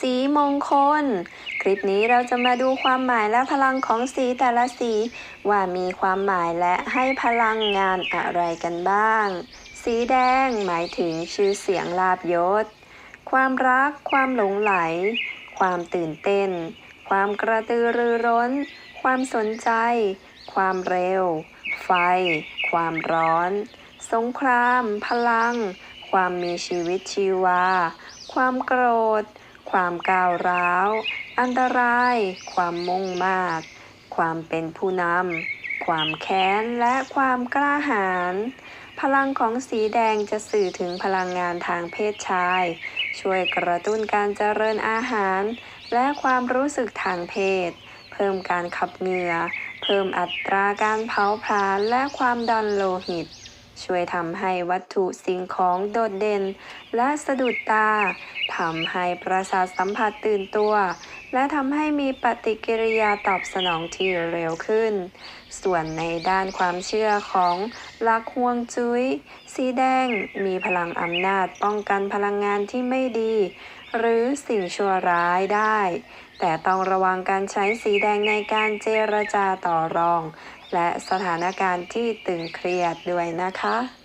สีมงคล คลิปนี้เราจะมาดูความหมายและพลังของสีแต่ละสี ว่ามีความหมายและให้พลังงานอะไรกันบ้าง สีแดงหมายถึงชื่อเสียงลาบยศ ความรัก ความหลงไหล ความตื่นเต้น ความกระตือรือร้น ความสนใจ ความเร็ว ไฟ ความร้อน สงคราม พลัง ความมีชีวิตชีวา ความโกรธ ความก้าวร้าว อันตราย ความมุ่งมาดความเป็นผู้นำ ความแค้น และความกล้าหาญ พลังของสีแดงจะสื่อถึงพลังงานทางเพศชาย ช่วยกระตุ้นการเจริญอาหาร และความรู้สึกทางเพศ เพิ่มการขับเหงื่อ เพิ่มอัตราการเผาผลาญและความดันโลหิต ช่วยทำให้วัตถุสิ่งของโดดเด่น และสะดุดตาทำให้ประสาทสัมผัสตื่นตัว และทำให้มีปฏิกิริยาตอบสนองที่เร็วขึ้น ส่วนในด้านความเชื่อของลักฮวงจุ้ย สีแดงมีพลังอำนาจป้องกันพลังงานที่ไม่ดี หรือสิ่งชั่วร้ายได้ แต่ต้องระวังการใช้สีแดงในการเจรจาต่อรอง และสถานการณ์ที่ตึงเครียดด้วยนะคะ